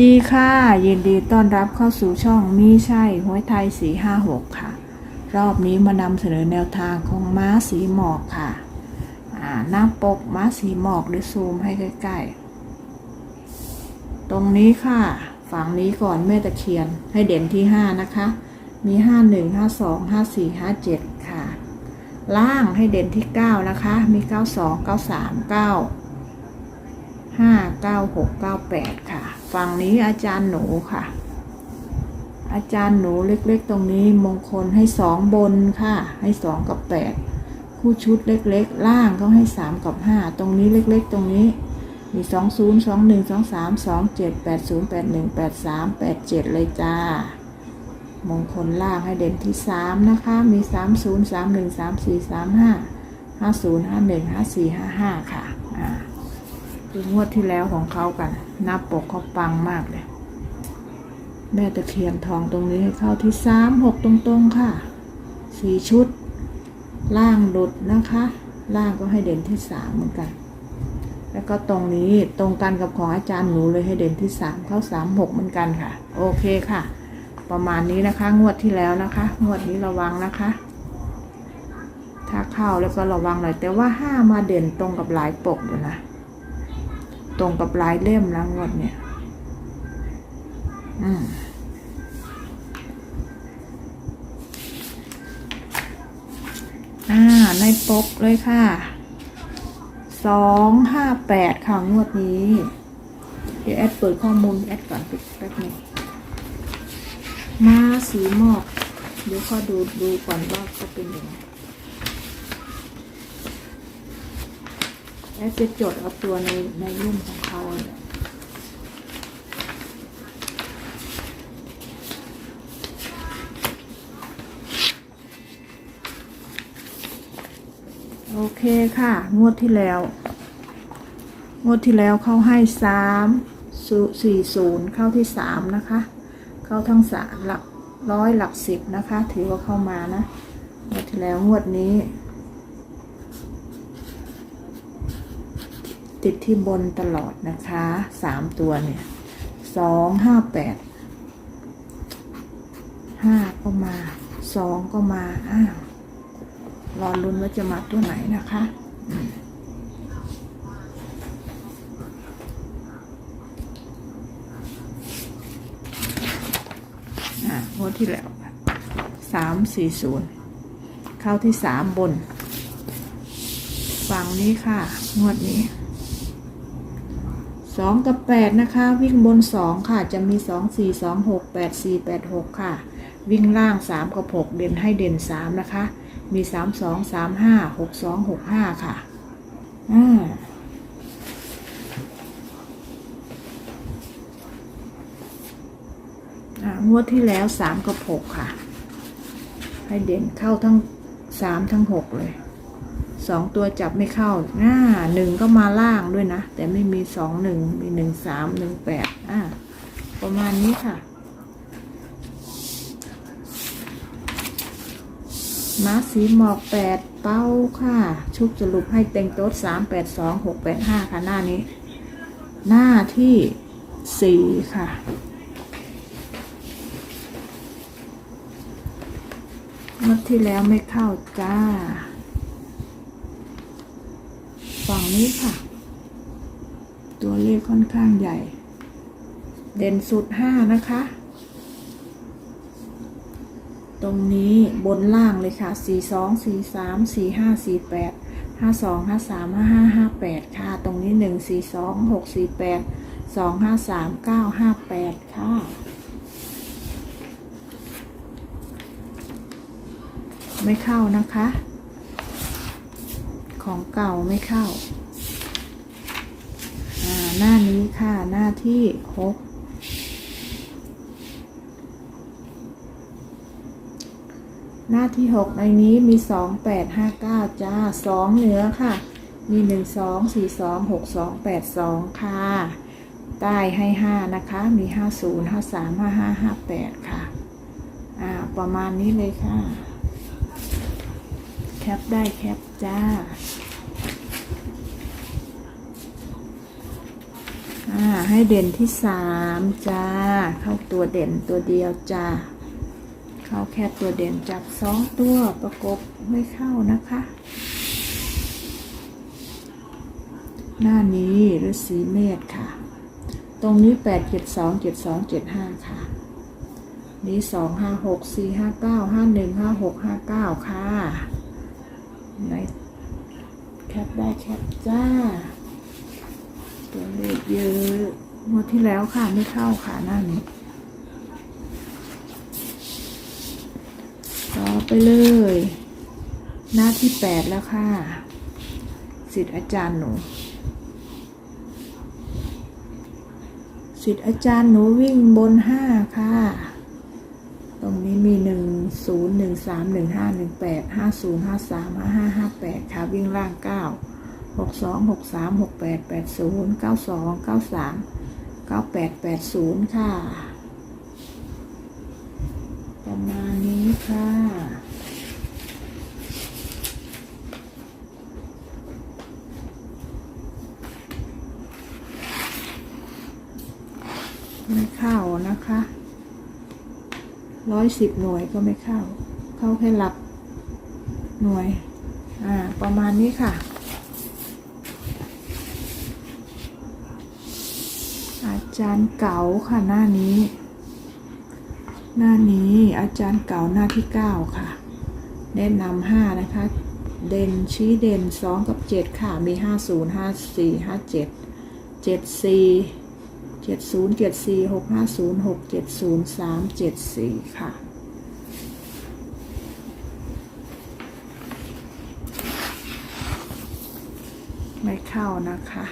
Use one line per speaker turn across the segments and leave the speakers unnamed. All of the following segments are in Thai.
ดีค่ะ ยินดีต้อนรับเข้าสู่ช่องมีใช่หวยไทยสีห้าหกค่ะ รอบนี้มานำเสนอแนวทางของม้าสีหมอกค่ะ อ่าหน้าปกม้าสีหมอกหรือซูมให้ใกล้ๆ ตรงนี้ค่ะ ฝั่งนี้ก่อนแม่ตะเคียนให้เด่นที่ห้านะคะ มีห้าหนึ่งห้าสองห้าสี่ห้าเจ็ดค่ะ ล่างให้เด่นที่เก้านะคะ มีเก้าสองเก้าสามเก้า ห้าเก้าหกเก้าแปดค่ะ ฝั่งนี้อาจารย์หนูค่ะ อาจารย์หนูเล็กๆ ตรงนี้มงคลให้สองบนค่ะ ให้สองกับแปดคู่ชุดเล็กๆ ล่างก็ให้สามกับห้าตรงนี้เล็กๆ ตรงนี้มีสองศูนย์สองหนึ่งสองสามสองเจ็ดแปดศูนย์แปดหนึ่งแปดสามแปดเจ็ดเลยจ้ามงคลล่างให้เด่นที่สามนะคะ มีสามศูนย์สามหนึ่งสามสี่สามห้าห้าศูนย์ห้าหนึ่งห้าสี่ห้าห้าค่ะ ดูงวดที่แล้วของเขากันหน้าปกเขาปังมากเลย แม่ตะเคียนทองตรงนี้ให้เข้าที่สามหกตรงๆค่ะสี่ชุด ล่างดุดนะคะ ล่างก็ให้เด่นที่สามเหมือนกัน แล้วก็ตรงนี้ตรงกันกับของอาจารย์หนูเลยให้เด่นที่สามเข้าสามหกเหมือนกันค่ะ โอเคค่ะ ประมาณนี้นะคะ งวดที่แล้วนะคะ งวดนี้ระวังนะคะถ้าเข้าแล้วก็ระวังหน่อยแต่ว่าห้ามาเด่นตรงกับหลายปกอยู่นะ ตรงกับลายเล่มแล้วงวดเนี่ย อืมอ่าในปกเลยค่ะสองห้าแปดค่ะงวดนี้ เดี๋ยวแอดเปิดข้อมูลแอดก่อนแป๊บนึงมาสีหมอก เดี๋ยวข้อดูดูก่อนว่าเขาเป็นยังไง แล้วจะจดเอาตัวในในรุ่มของเขาเนี่ยโอเคค่ะ งวดที่แล้ว งวดที่แล้วเข้าให้สามสี่ศูนย์เข้าที่สามนะคะ เข้าทั้งสามหลักร้อยหลักสิบนะคะ ถือว่าเข้ามานะ งวดที่แล้วงวดนี้ ติดที่บนตลอดนะคะสามตัวเนี่ยสองห้าแปดห้าก็มาสองก็มาอ้าวรอลุ้นว่าจะมาตัวไหนนะคะอะงวดที่แล้วสามสี่ศูนย์เข้าที่สามบน ฝั่งนี้ค่ะ งวดนี้ สองกับแปดนะคะ วิ่งบนสองค่ะ จะมีสองสี่สองหกแปดสี่แปดหกค่ะ วิ่งล่างสามกับหกเด่นให้เด่นสามนะคะ มีสามสองสามห้าหกสองหกห้าค่ะอ่าางวดที่แล้วสามกับหกค่ะ ให้เด่นเข้าทั้งสามทั้งหกเลย สองตัวจับไม่เข้าหน้าหนึ่งก็มาล่างด้วยนะ แต่ไม่มีสองหนึ่งมีหนึ่งสามหนึ่งแปดอ่าประมาณนี้ค่ะม้าสีหมอกแปดเป้าค่ะ ชุบสรุปให้เต็งโต๊ดสามแปดสองหกแปดห้าค่ะหน้านี้ หน้าที่สี่ค่ะมื่อที่แล้วไม่เข้าจ้า ฝั่ง นี้ค่ะ ตัวเลขค่อนข้างใหญ่ เด่นสุดห้านะคะ ตรงนี้บนล่างเลยค่ะสี่สองสี่สามสี่ห้าสี่แปดห้าสองห้าสามห้าห้าห้าแปดค่ะ ตรงนี้หนึ่งสี่สองหกสี่แปดสองห้าสามเก้าห้าแปดค่ะไม่เข้านะคะ ของเก่าไม่เข้า หน้านี้ค่ะหน้าที่หกหน้าที่หกในนี้มีสองแปดห้าเก้าจ้าสองเหนือค่ะ มีหนึ่งสองสี่สองหกสองแปดสองค่ะใต้ให้ห้านะคะ มีห้าศูนย์ห้าสามห้าห้าห้าแปดค่ะ อ่า ประมาณนี้เลยค่ะ ปได้แคปจ้าให้เด่นที่สามจ้า เข้าตัวเด่นตัวเดียวจ้า เข้าแค่ตัวเด่นจากสองตัวประกบไม่เข้านะคะ หน้านี้ฤาษีเมษค่ะ ตรงนี้แปดเจ็ดสองเจ็ดสองเจ็ดห้าค่ะ นี้สองห้าหกสี่ห้าเก้าห้าหนึ่งห้าหกห้าเก้าค่ะ ในแคปได้แคปจ้า ตัวเลขเยอะงวดที่แล้วค่ะ ไม่เข้าค่ะหน้านี้ต่อไปเลย หน้าที่แปดแล้วค่ะสิทธิ์อาจารย์หนูสิทธิ์อาจารย์หนูวิ่งบนห้าค่ะ ตรงนี้มีหนึ่งศูนย์หนึ่งสามหนึ่งห้าหนึ่งแปดห้าศูนย์ห้าสามห้าห้าห้าแปดค่ะวิ่งล่างเก้าหกสองหกสามหกแปดแปดศูนย์เก้าสองเก้าสามเก้าแปดแปดศูนย์ค่ะ ประมาณนี้ค่ะไม่เข้านะคะ ร้อยสิบหน่วยก็ไม่เข้า เข้าแค่หลักหน่วย อ่า ประมาณนี้ค่ะ อาจารย์เก๋าค่ะหน้านี้ หน้านี้อาจารย์เก๋าหน้าที่เก้าค่ะ แนะนำห้านะคะ เด่นชี้เด่นสองกับเจ็ดค่ะ มีห้าศูนย์ห้าสี่ห้าเจ็ดเจ็ดสี่ เจ็ดศูนย์เจ็ดสี่หกห้าศูนย์หกเจ็ดศูนย์สามเจ็ดสี่ค่ะไม่เข้านะคะ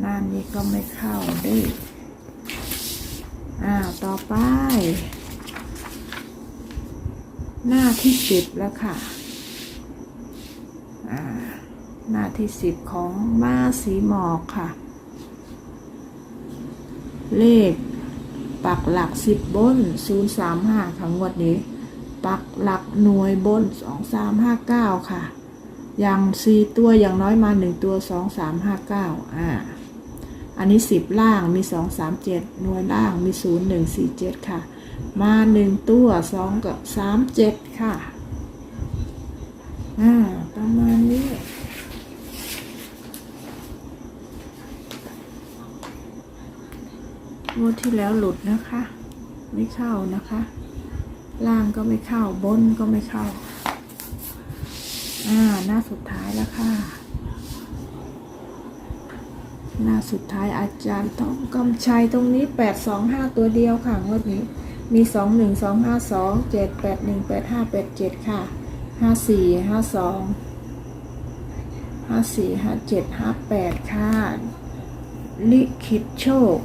หน้านี้ก็ไม่เข้าด้วยอ้าว ต่อไป หน้าที่สิบแล้วค่ะ หน้าที่สิบของม้าสีหมอกค่ะ เลข ปักหลักสิบบนศูนย์สามห้าค่ะงวดนี้ ปักหลักหน่วยบนสองสามห้าเก้าค่ะ อย่างสี่ตัวอย่างน้อยมาหนึ่งตัวสองสามห้าเก้าอ่า อันนี้สิบล่างมีสองสามเจ็ดหน่วยล่างมีศูนย์หนึ่งสี่เจ็ดค่ะ มาหนึ่งตัวสองกับสามเจ็ดค่ะ อ่า ประมาณนี้ งวดที่แล้วหลุดนะคะ ไม่เข้านะคะ ล่างก็ไม่เข้าบนก็ไม่เข้า อ่า หน้าสุดท้ายแล้วค่ะ หน้าสุดท้ายอาจารย์ต้องกำชัยตรงนี้แปดสองห้าตัวเดียวค่ะงวดนี้ มีสองหนึ่งสองห้าสองเจ็ดแปดหนึ่งแปดห้าแปดเจ็ดค่ะห้าสี่ห้าสองห้าสี่ห้าเจ็ดห้าแปดค่ะ ลิขิตโชค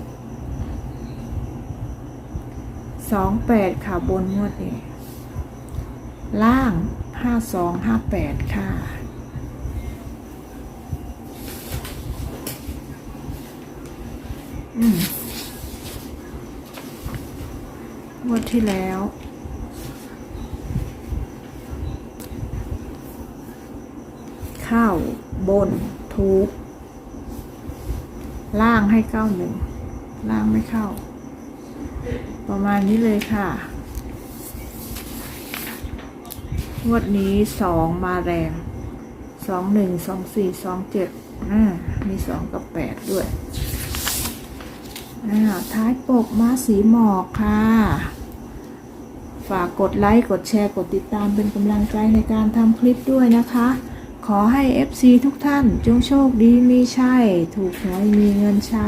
สองแปดค่ะบนงวดนี้ล่างห้าสองห้าแปดค่ะอืมงวดที่แล้วเข้าบนทุกล่างให้เก้าหนึ่งล่างไม่เข้า ประมาณนี้เลยค่ะงวดนี้สองมาแรงสองหนึ่งสองสี่สองเจ็ดอ่ามีสองกับแปดด้วยอ่าท้ายปกม้าสีหมอกค่ะ ฝากกดไลค์ กดแชร์ กดติดตามเป็นกำลังใจในการทำคลิปด้วยนะคะ ขอให้ FC ทุกท่านจงโชคดีมีชัย ถูกหวยมีเงินใช้